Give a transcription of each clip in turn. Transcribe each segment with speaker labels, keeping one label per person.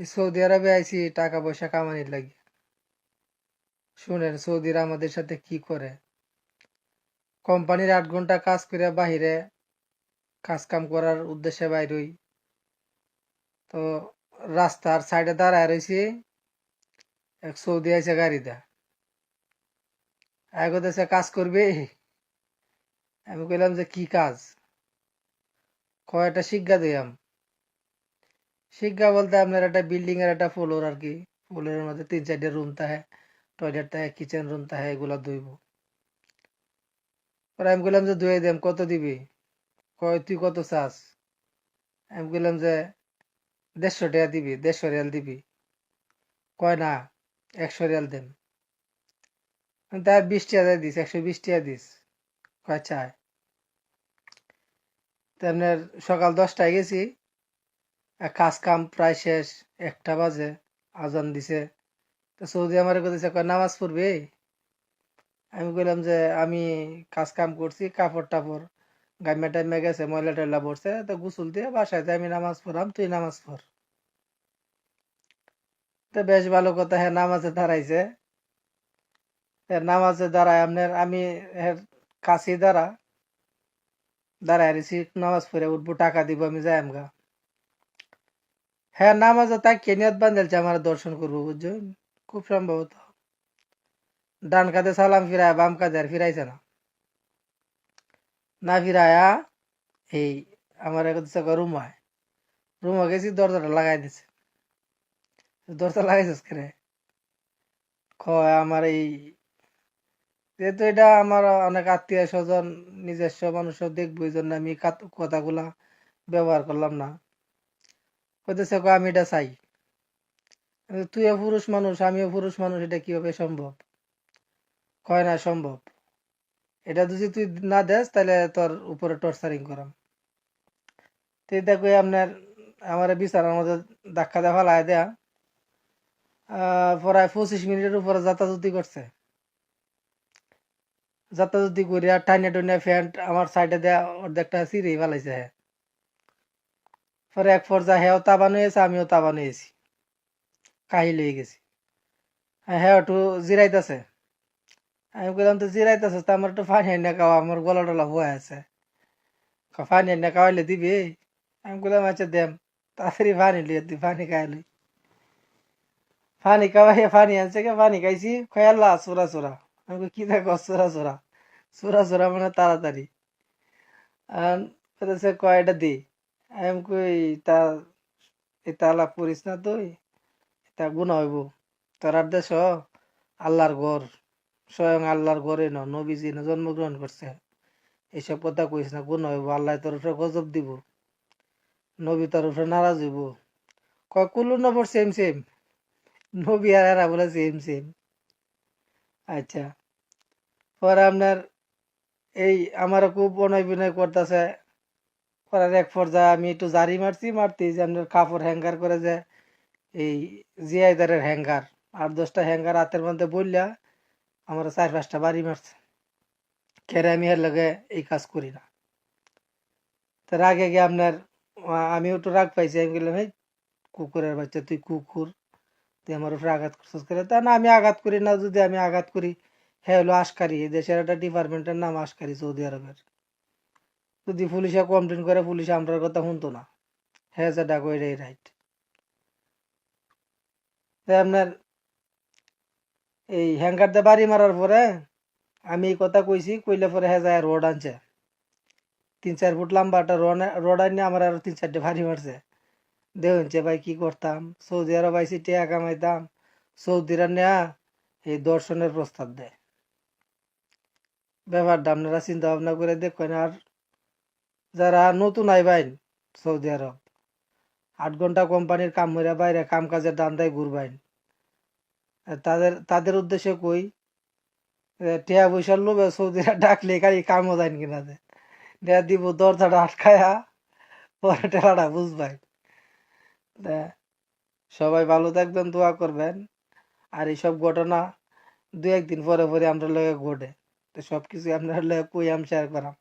Speaker 1: Saudi আরবে আইছি, টাকা পয়সা কামানির লাগি শুনেন, সৌদিরা আমাদের সাথে কি করে? কোম্পানির আট ঘণ্টা কাজ করে বাহিরে, কাজ কাম করার উদ্দেশ্যে বাইর হই তো রাস্তার সাইডে দাঁড়ায় রয়েছি এক সৌদি আইসে গাড়িতে। এগোতেছে কাজ করবে? আমি কইলাম যে, কি কাজ? কয়টা শিক্ষা দিলাম শিক্ষা বলতে আপনার একটা বিল্ডিং এর একটা ফ্লোর আর কি ফ্লোরের মধ্যে তিন চারটে রুম থাকে টয়লেট থাকে কিচেন রুম থাকে, এগুলা ধুইব। পরে আমি বললাম যে ধুয়ে দেম, কত দিবি? কয়, তুই কত চাস? আমি বললাম যে দেড়শো টাকা দিবি, দেড়শো রিয়াল দিবি। কয়, না, একশো রিয়াল দেন। তার বিশ টাকা দিস, একশো বিশ টাকা দিস। কয়, চায়। তো আপনার সকাল দশটায় গেছি কাজ কাম প্রায় শেষ, একটা বাজে, আজান দিছে। তো সৌদি আমার দিছে কয়, নামাজ পড়বে? আমি কইলাম যে, আমি কাজ কাম করছি কাপড় টাপড় গাইমা টাইমে গেছে ময়লা টয়লা পড়ছে তো গোসল দিয়ে বাসায় আমি নামাজ পড়াম, তুই নামাজ পড়। তো বেশ ভালো কথা হ্যাঁ নামাজে দাঁড়াইছে। নামাজে দাঁড়ায়, আপনার, আমি কাছে দাঁড়া, দাঁড়ায় নামাজ পড়ে উঠবো, টাকা দিব, আমি যাই আমগা হ্যাঁ নামাজে তাই কেনিয়াত বান্ধেলছে আমার দর্শন করব বুঝছেন খুব সম্ভবত। ডান কাঁধে সালাম ফিরায়, বাম কাঁধে আর ফিরাইছে না। না ফিরায়া, এই আমার একটা রুমায় রুমা। গেছি, দরজাটা লাগাই দিছে। দরজা লাগাইছিস করে কয়, আমার এই যেহেতু এটা আমার অনেক আত্মীয় স্বজন, নিজস্ব মানুষ দেখব, এই জন্য আমি কথাগুলা ব্যবহার করলাম না। কইতেছে, কয়, আমি এটা চাই। তুইও পুরুষ মানুষ, আমিও পুরুষ মানুষ, এটা কীভাবে সম্ভব? কয়, না, সম্ভব। এটা যদি তুই না দেস, তাহলে তোর উপরে টর্চারিং করাম। তো কই আপনার, আমার বিছানার মধ্যে ধাক্কা দিয়ে, ফেলায় দেয়া প্রায় পঁচিশ মিনিটের উপরে যাতাযাতি করছে। যাতাযাতি করিয়া টাইনে টুনে ফ্যান্ট আমার সাইডে দেয়া অর্ধেকটা সিঁড়ি ফেলাইছে। হ্যাঁ পরে এক পর্যায়ে হ্যাঁ তাবানো হয়েছে আমিও তাবানো হয়েছি কাহি লয়ে গেছি। হ্যাঁ একটু জিরাইতেছে। আমি বললাম তো জিরাইতেছে তো আমার একটু পানি এনে খাওয়া আমার গলা টলা হয়ে আছে। কয়, পানি এনে খাওয়াইলে দিবি? আমি বললাম আচ্ছা দেম তাড়াতাড়ি পানি লিয়ে তুই পানি খাইলি পানি খাওয়াই পানি আনছে কে পানি খাইছি খয়াল্লা চোরা চোরা। আমি কি দেখো চোরা চোরা। চোরা চোরা মানে তাড়াতাড়ি। আর বলতেছে কয়টা দি। আমি কই তা আলাপ করিস না তুই তা গুণ হইব। তোরার দেশ, আল্লাহর ঘর, স্বয়ং আল্লাহর ঘরে ন, নবীজি ন জন্মগ্রহণ করছে। এইসব কথা কইস না, গুণ হইব। আল্লাহ তোর উপরে গজব দিব। নবী তোর উপরে নারাজ হইব। কয় কুলু নবর সেম সেম নবী আর এরা বলে সেম সেম আচ্ছা। পরে আপনার এই আমার খুব অনয় বিনয় করতেছে করার এক পর্যায়ে আমি একটু জারি মারছি, মারতে যে আপনার কাপড় হ্যাঙ্গার করে যে এই জিআইদারের হ্যাঙ্গার আট দশটা হ্যাঙ্গার হাতের মধ্যে বললা আমার চার পাঁচটা বাড়ি মারছে। কেরে আমি এর লগে এই কাজ করি না। তার রাগে গিয়ে আপনার আমিও একটু রাগ পাইছি, আমি বললাম এই কুকুরের বাচ্চা, তুই কুকুর, তুই আমার উপরে আঘাত করছিস করে তা না, আমি আঘাত করি না, যদি আমি আঘাত করি হ্যাঁ হলো আশকারি। দেশের একটা ডিপার্টমেন্টের নাম আশকারি, সৌদি আরবের। যদি পুলিশে কমপ্লেন করে, পুলিশ আমরার কথা শুনতো না। হ্যাঁ যেটা কইরাই রাইট আপনার এই হ্যাঙ্গার দিয়ে বাড়ি মারার পরে আমি এই কথা কইছি, কইলে পরে হ্যাঁ যায় রোড আনছে। তিন, চার ফুট লম্বা একটা রড আনিয়ে আমার আরও তিন, চারটে ভারী মারছে। দেখুনছে ভাই কি করতাম, সৌদি আরব আইসি, টিয়া কামাইতাম, সৌদিরা নেয়া এই দর্শনের প্রস্তাব দেয়। ব্যাপারটা আপনারা চিন্তা ভাবনা করে দেখবেন আর যারা নতুন আইবাইন, সৌদি আরব। আট ঘণ্টা কোম্পানির কাম মরে বাইরে কাম কাজের দান্দায় ঘুরবাইন। তাদের তাদের উদ্দেশ্যে কই? টিয়া পয়সার লোভে সৌদিরা ডাকলে খালি কামও যায়নি কিনা যে। দেয়া দিব দরজাটা আটকায়া, পরে টেলাটা বুঝবাই। সবাই ভালো থাকবেন, দোয়া করবেন। আর এইসব ঘটনা দু একদিন পরে পরে আমরা লগে ঘটে। তো সব কিছু আপনার লগে কই, আমি শেয়ার করাম।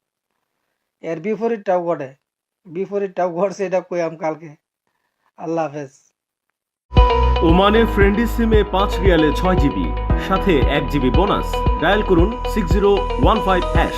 Speaker 1: এর বিপরীতটাও ঘটে। বিপরীতটাও ঘটছে, এটা কই আম কালকে। আল্লাহ হাফেজ।
Speaker 2: ওমানে ফ্রেন্ডি সিমে পাঁচ রিয়ালে ছয় জিবি, সাথে এক জিবি বোনাস। ডায়াল করুন six zero one five hash